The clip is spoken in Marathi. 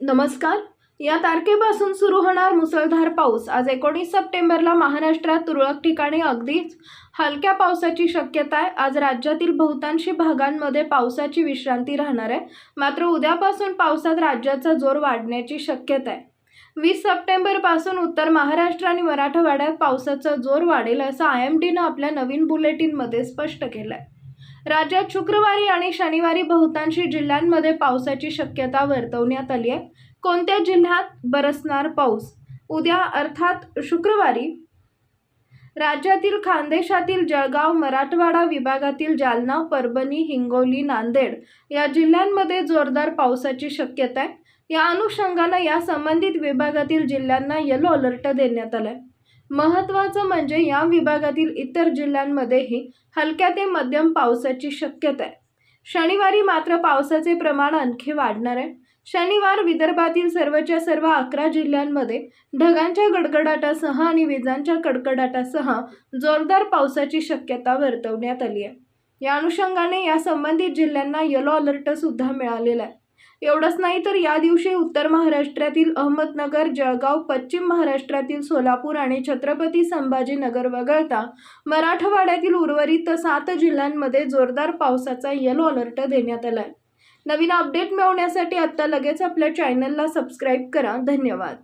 नमस्कार. या तारखेपासून सुरू होणार मुसळधार पाऊस. आज एकोणीस सप्टेंबरला महाराष्ट्रात तुरळक ठिकाणी अगदीच हलक्या पावसाची शक्यता आहे. आज राज्यातील बहुतांशी भागांमध्ये पावसाची विश्रांती राहणार आहे. मात्र उद्यापासून पावसात राज्याचा जोर वाढण्याची शक्यता आहे. वीस सप्टेंबरपासून उत्तर महाराष्ट्र आणि मराठवाड्यात पावसाचा जोर वाढेल असं आय एम डीनं आपल्या नवीन बुलेटिनमध्ये स्पष्ट केलं आहे राज्यात शुक्रवारी आणि शनिवारी बहुतांशी जिल्ह्यांमध्ये पावसाची शक्यता वर्तवण्यात आली आहे. कोणत्या जिल्ह्यात बरसणार पाऊस? उद्या अर्थात शुक्रवारी राज्यातील खानदेशातील जळगाव मराठवाडा विभागातील जालना परभणी हिंगोली नांदेड या जिल्ह्यांमध्ये जोरदार पावसाची शक्यता आहे. या अनुषंगानं या संबंधित विभागातील जिल्ह्यांना येलो अलर्ट देण्यात आलाय. महत्त्वाचं म्हणजे या विभागातील इतर जिल्ह्यांमध्येही हलक्या ते मध्यम पावसाची शक्यता आहे. शनिवारी मात्र पावसाचे प्रमाण आणखी वाढणार आहे. शनिवार विदर्भातील सर्वच्या सर्व अकरा जिल्ह्यांमध्ये ढगांच्या गडगडाटासह आणि विजांच्या कडकडाटासह जोरदार पावसाची शक्यता वर्तवण्यात आली आहे. या अनुषंगाने या संबंधित जिल्ह्यांना येलो अलर्टसुद्धा मिळालेला आहे. एवढंच नाही तर या दिवशी उत्तर महाराष्ट्रातील अहमदनगर जळगाव पश्चिम महाराष्ट्रातील सोलापूर आणि छत्रपती संभाजीनगर वगळता मराठवाड्यातील उर्वरित सात जिल्ह्यांमध्ये जोरदार पावसाचा येलो अलर्ट देण्यात आला आहे नवीन अपडेट मिळवण्यासाठी आत्ता लगेच आपल्या चॅनलला सबस्क्राईब करा. धन्यवाद.